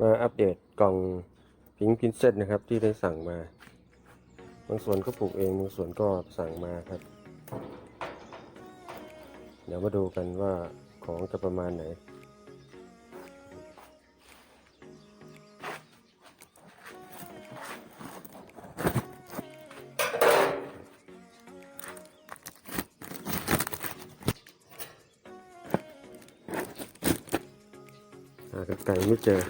มาอัปเดตกล่องพิงพินเซตนะครับที่ได้สั่งมา บางส่วนก็ปลูกเองบางส่วนก็สั่งมาครับ เดี๋ยวมาดูกันว่าของจะประมาณไหนหากันไก่ไม่เจอ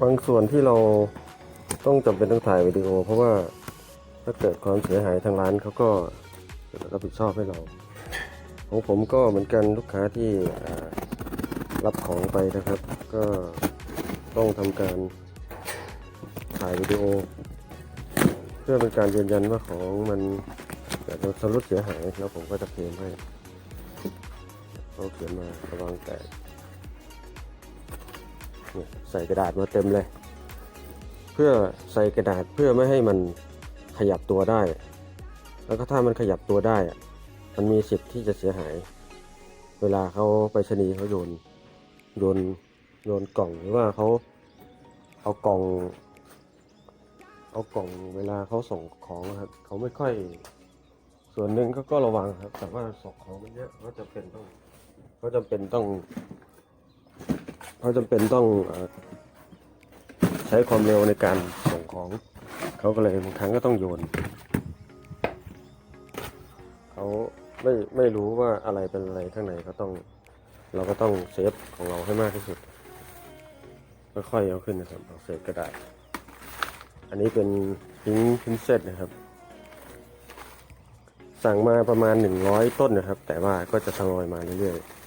บางส่วนที่เราต้องจำเป็นต้องถ่ายวิดีโอ เพราะว่าถ้าเกิดความเสียหายทางร้านเขาก็รับผิดชอบให้เรา ของผมก็เหมือนกันลูกค้าที่รับของไปนะครับ ก็ต้องทำการถ่ายวิดีโอ เพื่อเป็นการยืนยันว่าของมันเกิดสรุดเสียหายแล้วผมก็จะเคลมให้เขาเขียนมาระวังแต่ ใส่กระดาษมาเต็มเลย เพื่อใส่กระดาษเพื่อไม่ให้มันขยับตัวได้ แล้วก็ถ้ามันขยับตัวได้อะมันมีสิทธิ์ที่จะเสียหาย เวลาเขาไปชนีเขาโยนโยนโยนกล่องหรือว่าเขาเอากล่องเอากล่องเวลาเขาส่งของครับเขาไม่ค่อย ส่วนหนึ่งเขาก็ระวังครับ แต่ว่าส่งของมันเยอะเขาจำเป็นต้องเขาจำเป็นต้อง เขาจำเป็นต้องอใช้ความเร็วในการส่งของ เขาก็เลยบางครั้งก็ต้องโยน เขาไม่ไม่รู้ว่าอะไรเป็นอะไรข้างในก็ต้องเราก็ต้องเซฟของเราให้มากที่สุดค่อยๆเอาขึ้นนะครับเอาเศษกระดาษ อันนี้เป็นพิ้งพิ้นเซตนะครับ สั่งมาประมาณ 100 ต้นนะครับ แต่ว่าก็จะทยอยมาเรื่อยๆ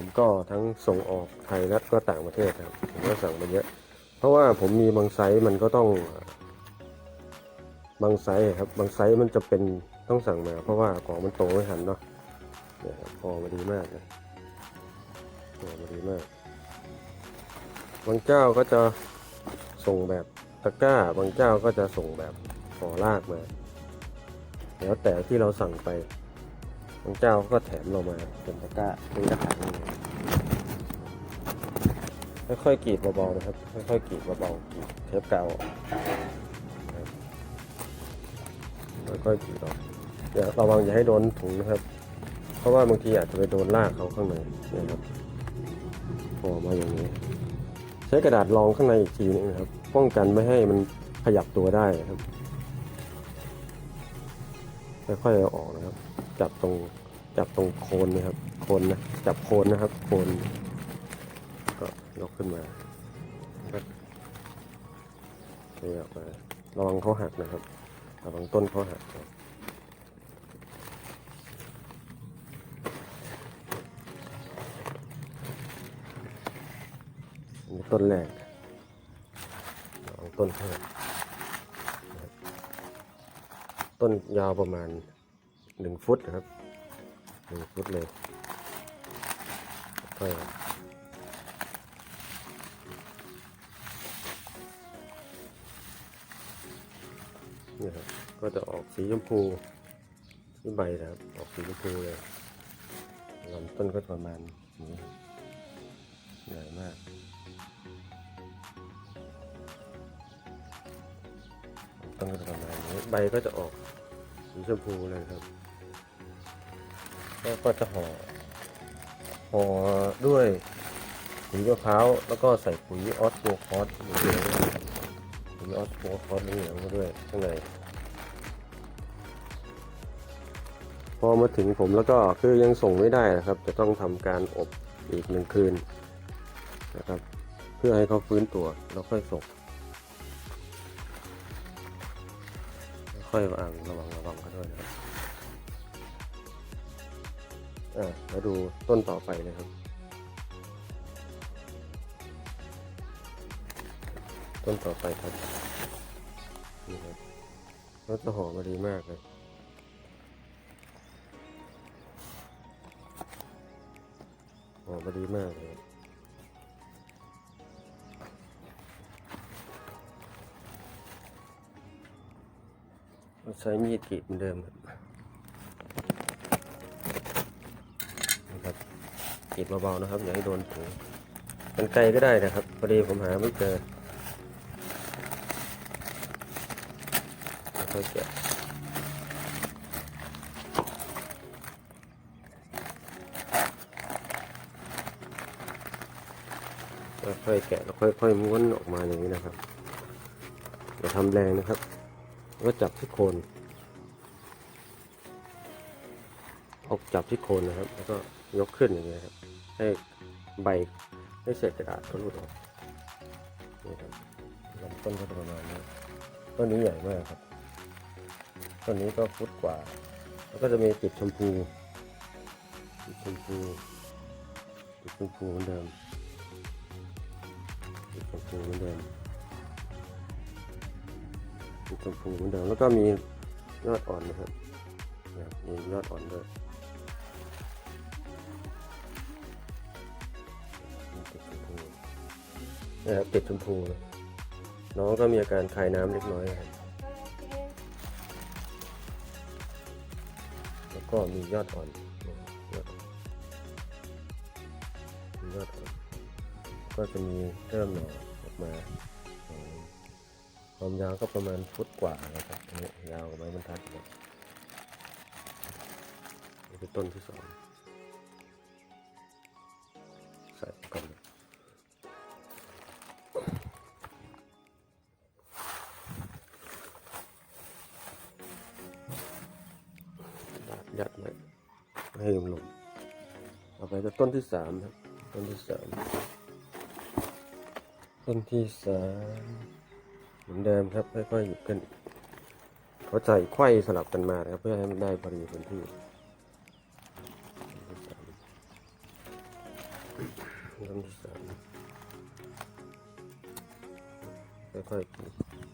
ผมก็ทั้งส่งออกไทยและก็ต่างประเทศครับผมก็สั่งมาเยอะ เพราะว่าผมมีบางไซส์มันก็ต้อง บางไซส์ครับ บางไซส์มันจะเป็นต้องสั่งมา เพราะว่าของมันโตไม่ทันเนาะเนี่ยครับพอมาดีมากนะพอมาดีมาก บางเจ้าก็จะส่งแบบตะกร้า บางเจ้าก็จะส่งแบบห่อลากมา แล้วแต่ที่เราสั่งไปางเจ้าก็แถมเรามาเป็นตะกร้าเป็นกระถางนี่ค่อยๆกรีดเบาๆนะครับ ค่อยๆกรีดเบาๆกรีดเทปกาวออกค่อยๆกรีดออกอย่าระวังอย่าให้โดนถุงนะครับ เพราะว่าบางทีอาจจะไปโดนลากเขาข้างในนะครับพอมาอย่างนี้ ใช้กระดาษรองข้างในอีกทีนึงนะครับ ป้องกันไม่ให้มันขยับตัวได้ครับค่อยๆเอาออกนะครับ จับตรง จับตรงโคนนะครับ โคนนะ จับโคนนะครับ โคนก็ยกขึ้นมาครับนี่ออกมาระวังเขาหักนะครับระวังต้นเขาหักนนี้ต้นแรกระวังต้นเขาหักนะครับต้นยาวประมาณหนึ่งฟุตนะครับ หนึ่งฟุตเลยค่อยนี่ครับก็จะออกสีชมพูที่ใบนะครับออกสีชมพูเลยลำต้นก็ประมาณนี้ใหญ่มากต้นก็ประมาณนี้ใบก็จะออกสีชมพูเลยครับ แล้วก็จะห่อห่อด้วยปุ๋ยมะพร้าวแล้วก็ใส่ปุ๋ยออสโมคอสเหลืองๆปุ๋ยออสโมคอสเหลืองๆมาด้วยข้างในพอมาถึงผมแล้วก็คือยังส่งไม่ได้นะครับ จะต้องทำการอบอีกหนึ่งคืนนะครับ เพื่อให้เขาฟื้นตัวแล้วค่อยส่งค่อยอ่างระวังระวังเขาด้วยนะครับ อ่ามาดูต้นต่อไปเลยครับ ต้นต่อไปครับนี่ครับรสจะหอมมาดีมากเลยนออกมาดีมากเลยใช้มีดกรีดเหมือนเดิมครับ กรีดเบาๆนะครับ อย่าให้โดนถุงกันไกลก็ได้นะครับ พอดีผมหาไม่เจอค่อยแกะค่อยๆแกะแล้วค่อยๆม้วนออกมาอย่างนี้นะครับอย่าทำแรงนะครับ ก็จับที่โคนเอาจับที่โคนนะครับ แล้วก็ยกขึ้นอย่างนี้ครับ ให้ใบให้เศษกระดาษเขาหลุดออกนี่ครับลำต้นก็ประมาณนี้ต้นนี้ใหญ่มากครับต้นนี้ก็ฟุตกว่า แล้วก็จะมีติดชมพูติดชมพูติดชมพูเหมือนเดิมติดชมพูเหมือนเดิมติดชมพูเหมือนเดิมแล้วก็มียอดอ่อนนะครับมียอดอ่อนด้วย ติดชมพูนะครับติดชมพู น้องก็มีอาการคายน้ำเล็กน้อยครับแล้วก็มียอดอ่อนยอดอ่อนมียอดอ่อนก็จะมีเริ่มหน่อออกมาความยาวก็ประมาณฟุตกว่านะครับยาวกว่าไม้บรรทัดอีกนี่คือต้นที่สอง ยัดไว้ให้ลมๆเอาไปก็ต้นที่สามครับ ต้นที่สามต้นที่สามเหมือนเดิมครับค่อยๆหยิบขึ้นเขาใส่ไข้สลับกันมาครับเพื่อให้มันได้พอดีพื้นที่ต้นที่สามค่อยๆ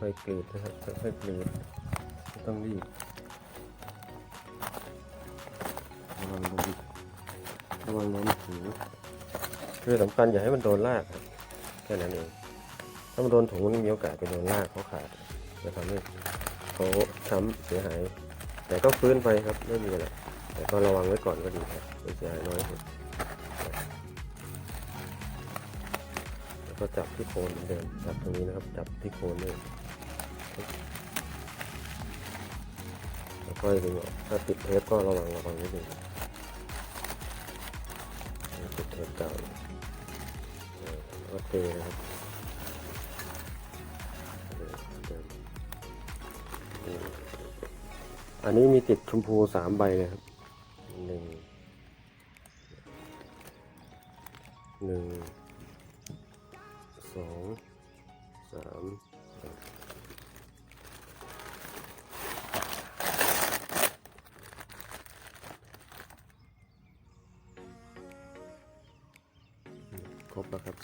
ค่อยๆกรีดนะครับค่อยๆกรีดไม่ต้องรีบระวังโดนระวังโดนถุงคือสำคัญอย่าให้มันโดนรากครับแค่นั้นเองถ้ามันโดนถุงมันมีโอกาสไปโดนรากเขาขาดจะทำให้เขาช้ำเสียหาย แต่ก็ฟื้นไปครับไม่มีอะไรแต่ก็ระวังไว้ก่อนก็ดีครับไม่เสียหายน้อยสุดก็จับที่โคนเหมือนเดิมจับตรงนี้นะครับ จับที่โคนนี่แล้วก็ดึงออกถ้าติดเทปก็ระวังระวังนิดหนึ่งติดเทปเก่าเออเทนะครับอันนี้มีติดชมพูสามใบเลยครับหนึ่งหนึ่งสองสาม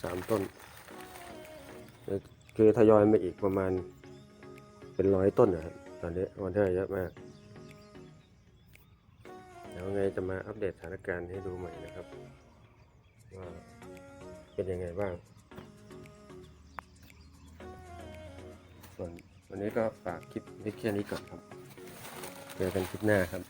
สามต้นคือทยอยมาอีกประมาณ เป็นร้อยต้นนะครับตอนนี้วันที่เยอะมากเดี๋ยวไงจะมาอัปเดตสถานการณ์ให้ดูใหม่นะครับว่าเป็นยังไงบ้าง ส่วนวันนี้ก็ฝากคลิปนี้แค่นี้ก่อนครับเจอกันคลิปหน้าครับ